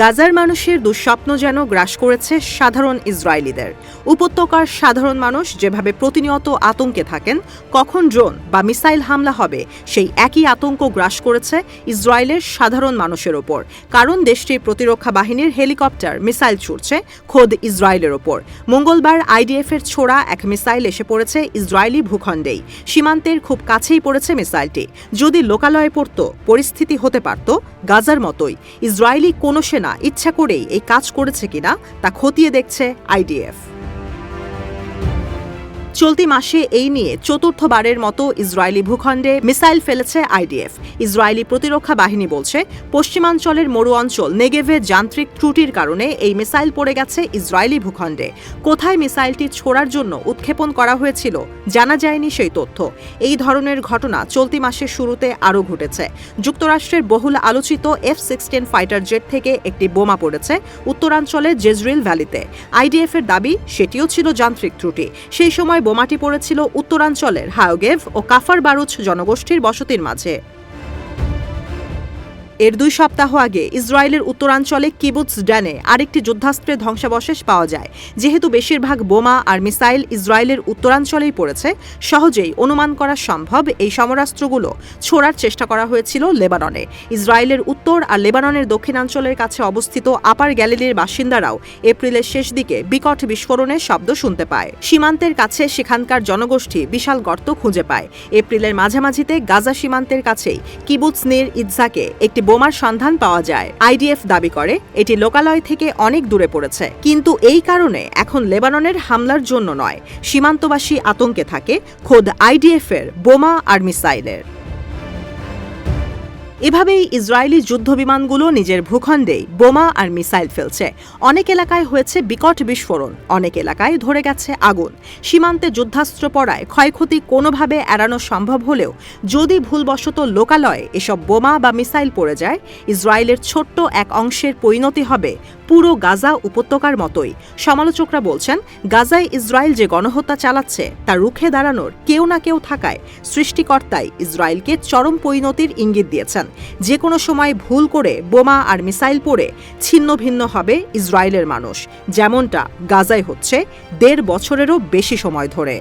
গাজার মানুষের দুঃস্বপ্ন যেন গ্রাস করেছে সাধারণ ইসরায়েলিদের। উপত্যকার সাধারণ মানুষ যেভাবে প্রতিনিয়ত আতঙ্কে থাকেন, কখন ড্রোন বা মিসাইল হামলা হবে, সেই একই আতঙ্ক গ্রাস করেছে ইসরায়েলের সাধারণ মানুষের ওপর। কারণ দেশটির প্রতিরক্ষা বাহিনীর হেলিকপ্টার, মিসাইল ছুটছে খোদ ইসরায়েলের ওপর। মঙ্গলবার আইডিএফের ছোড়া এক মিসাইল এসে পড়েছে ইসরায়েলি ভূখণ্ডেই। সীমান্তের খুব কাছেই পড়েছে মিসাইলটি। যদি লোকালয়ে পড়ত, পরিস্থিতি হতে পারত গাজার মতোই। ইসরায়েলি কোনো সেনা ইচ্ছা করেই এই কাজ করেছে কিনা তা খতিয়ে দেখছে আইডিএফ। চলতি মাসে এই নিয়ে চতুর্থবারের মতো ইসরায়েলি ভূখণ্ডে মিসাইল ফেলেছে আইডিএফ। ইসরায়েলি প্রতিরক্ষা বাহিনী বলছে, পশ্চিমাঞ্চলের মরু অঞ্চল নেগেভে যান্ত্রিক ত্রুটির কারণে এই মিসাইল পড়ে গেছে ইসরায়েলি ভূখণ্ডে। কোথায় মিসাইলটি ছোড়ার জন্য উৎক্ষেপণ করা হয়েছিল জানা যায়নি সেই তথ্য। এই ধরনের ঘটনা চলতি মাসের শুরুতে আরও ঘটেছে। যুক্তরাষ্ট্রের বহুল আলোচিত এফ সিক্সটিন ফাইটার জেট থেকে একটি বোমা পড়েছে উত্তরাঞ্চলের জেজরিল ভ্যালিতে। আইডিএফ এর দাবি, সেটিও ছিল যান্ত্রিক ত্রুটি। সেই সময় বোমাটি পড়েছিল উত্তরাঞ্চলের হায়োগেভ ও কাফার বারুচ জনগোষ্ঠীর বসতির মাঝে। এর দুই সপ্তাহ আগে ইসরায়েলের উত্তরাঞ্চলে কিবুৎস ড্যানে আরেকটি যুদ্ধাস্ত্রের ধ্বংসাবশেষ পাওয়া যায়। যেহেতু বেশিরভাগ বোমা আর মিসাইল ইসরায়েলের উত্তরাঞ্চলেই পড়েছে, সহজেই অনুমান করা সম্ভব এই সমরাস্ত্রগুলো ছোড়ার চেষ্টা করা হয়েছিল লেবাননে। ইসরায়েলের উত্তর আর লেবাননের দক্ষিণাঞ্চলের কাছে অবস্থিত আপার গ্যালিলির বাসিন্দারাও এপ্রিলের শেষ দিকে বিকট বিস্ফোরণের শব্দ শুনতে পায়। সীমান্তের কাছে সেখানকার জনগোষ্ঠী বিশাল গর্ত খুঁজে পায়। এপ্রিলের মাঝামাঝিতে গাজা সীমান্তের কাছেই কিবুৎস নির ইৎজাকে একটি বোমার সন্ধান পাওয়া যায়। আইডিএফ দাবি করে, এটি লোকালয় থেকে অনেক দূরে পড়েছে। কিন্তু এই কারণে এখন লেবাননের হামলার জন্য নয়। সীমান্তবাসী আতঙ্কে থাকে, খোদ আইডিএফ এর বোমা আর মিসাইলের। এভাবেই ইসরায়েলি যুদ্ধ বিমানগুলো নিজের ভূখণ্ডে বোমা আর মিসাইল ফেলছে। অনেক এলাকায় হয়েছে বিকট বিস্ফোরণ। অনেক এলাকায় ধরে গেছে আগুন। সীমান্তে যুদ্ধাস্ত্র পড়ায় ক্ষয়ক্ষতি কোনোভাবে এড়ানো সম্ভব হলেও যদি ভুলবশত লোকালয়ে এসব বোমা বা মিসাইল পড়ে যায়, ইসরায়েলের ছোট্ট এক অংশের পরিণতি হবে পুরো গাজা উপত্যকার মতোই। সমালোচকরা বলছেন, গাজায় ইসরায়েল যে গণহত্যা চালাচ্ছে, তা রুখে দাঁড়ানোর কেউ না কেউ থাকায় সৃষ্টিকর্তাই ইসরায়েলকে চরম পরিণতির ইঙ্গিত দিয়েছেন। যে কোনো সময় ভুল করে বোমা আর মিসাইল পড়ে ছিন্ন ভিন্ন হবে ইসরায়েলের মানুষ। যেমনটা গাজায় হচ্ছে, দেড় বছরেরও বেশি সময় ধরে।